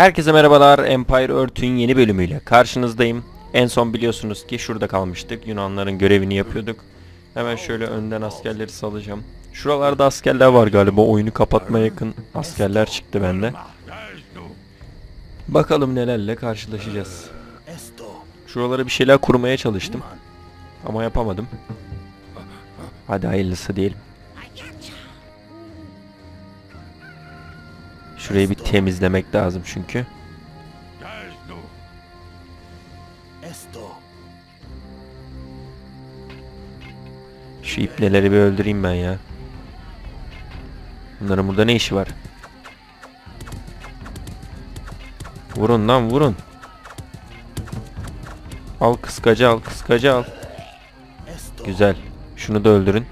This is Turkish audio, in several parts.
Herkese merhabalar. Empire Earth'ün yeni bölümüyle karşınızdayım. En son biliyorsunuz ki şurada kalmıştık. Yunanların görevini yapıyorduk. Hemen şöyle önden askerleri salacağım. Şuralarda askerler var galiba. Oyunu kapatmaya yakın askerler çıktı bende. Bakalım nelerle karşılaşacağız. Şuralara bir şeyler kurmaya çalıştım. Ama yapamadım. Hadi hayırlısı diyelim. Şurayı bir temizlemek lazım çünkü. Şu ipneleri bir öldüreyim ben ya. Bunların burada ne işi var? Vurun lan vurun. Al kıskacı al kıskacı al. Güzel. Şunu da öldürün.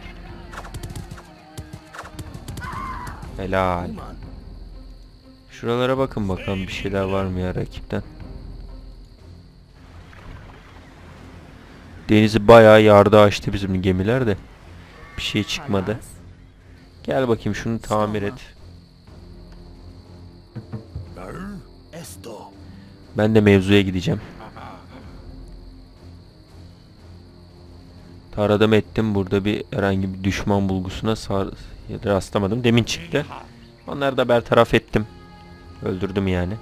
Helal. Şuralara bakın bakalım bir şeyler var mı ya rakipten. Denizi bayağı yardı açtı bizim gemiler de. Bir şey çıkmadı. Gel bakayım şunu tamir et. Ben de mevzuya gideceğim. Taradım ettim burada bir herhangi bir düşman bulgusuna rastlamadım. Demin çıktı. Onları da bertaraf ettim. Öldürdüm yani.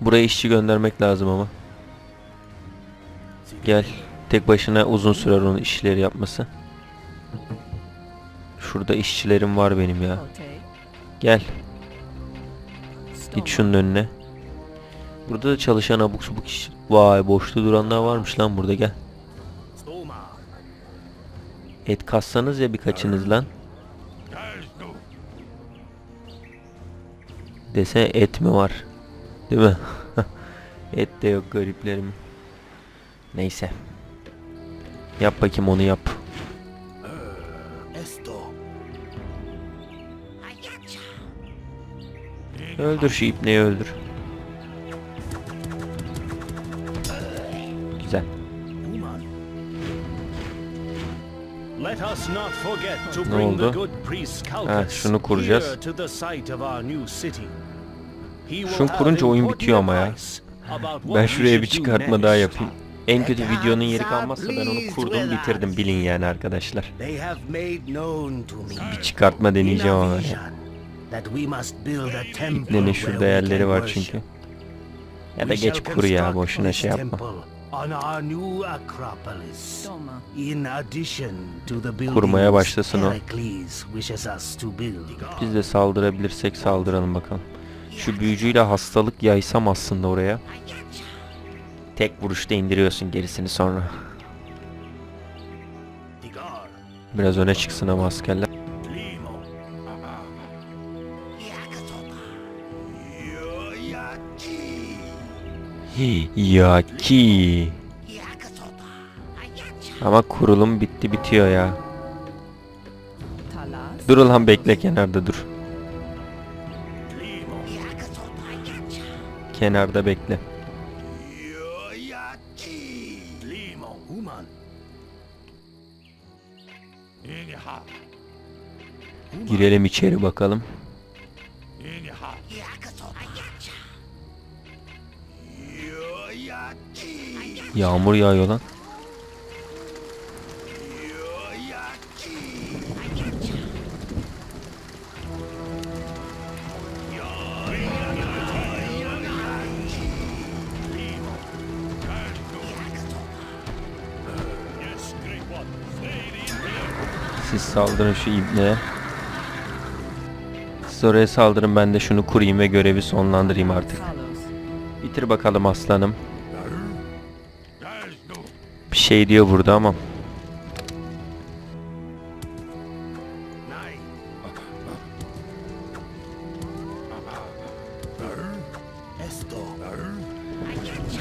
Buraya işçi göndermek lazım ama. Gel. Tek başına uzun sürer onun işleri yapması. Şurada işçilerim var benim ya. Gel. Git şunun önüne. Burada da çalışan abuk subuk iş. Vay boşta duranlar varmış lan burada gel. Et kassanız ya birkaçınız lan. Dese et mi var? Değil mi? et de yok gariplerim. Neyse. Yap bakayım onu yap. Öldür şu ipneyi öldür. Güzel. Let us not forget to Ne bring the oldu? good priest Ha, şunu kuracağız. Şunu kurunca oyun bitiyor ama ya. Ben şuraya bir çıkartma daha yapayım. En kötü videonun yeri kalmazsa ben onu kurdum bitirdim bilin yani arkadaşlar. Bir çıkartma deneyeceğim ama. ya. where şurada yerleri var çünkü. Ya da geç kur ya boşuna şey yapma. Kurmaya başlasın o. Biz de saldırabilirsek saldıralım bakalım. Şu büyücüyle hastalık yaysam aslında oraya. Tek vuruşta indiriyorsun gerisini sonra. Biraz öne çıksın ama askerler. Ya ki. Ama kurulum bitti bitiyor ya. Dur ulan bekle kenarda dur. Kenarda bekle. Girelim içeri bakalım. Yağmur yağıyor lan. Siz saldırın şu ibneye. Siz oraya saldırın ben de şunu kurayım ve görevi sonlandırayım artık. Bitir bakalım aslanım. Bir şey diyor burada ama.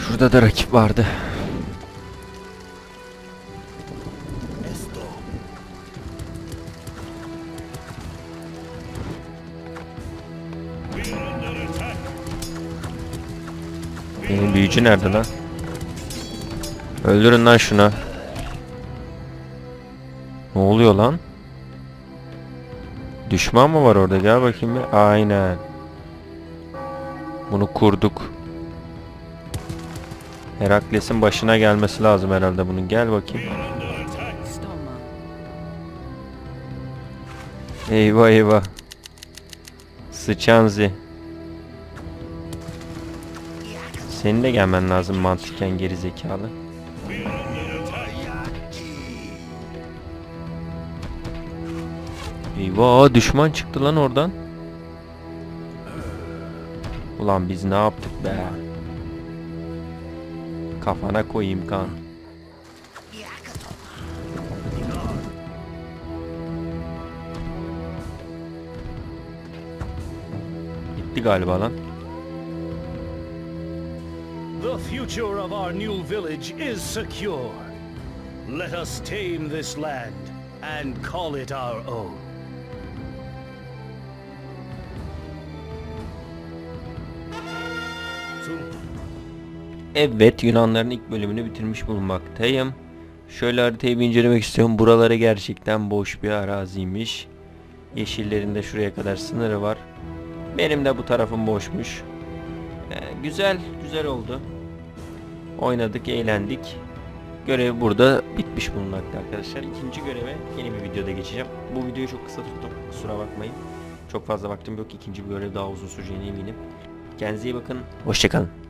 Şurada da rakip vardı. Benim büyücü nerede lan? Öldürün lan şuna. Ne oluyor lan? Düşman mı var orada? Gel bakayım bir. Aynen. Bunu kurduk. Herakles'in başına gelmesi lazım herhalde bunun. Gel bakayım. Eyvah eyvah. Sıçanzi. Senin de gelmen lazım mantıken geri zekalı. Eyvah düşman çıktı lan oradan. Ulan biz ne yaptık be? Kafana koyayım kan. Gitti galiba lan. The future of our new village is secure. Let us tame this land and call it our own. Evet Yunanların ilk bölümünü bitirmiş bulunmaktayım. Şöyle haritayı bir incelemek istiyorum. Buraları gerçekten boş bir araziymiş. Yeşillerin de şuraya kadar sınırı var. Benim de bu tarafım boşmuş. Ee, güzel, güzel oldu. Oynadık, eğlendik. Görev burada bitmiş bulunmakta arkadaşlar. İkinci göreve yeni bir videoda geçeceğim. Bu videoyu çok kısa tuttum. Kusura bakmayın. Çok fazla vaktim yok. İkinci bir görev daha uzun süreceğine eminim. Kendinize iyi bakın. Hoşçakalın.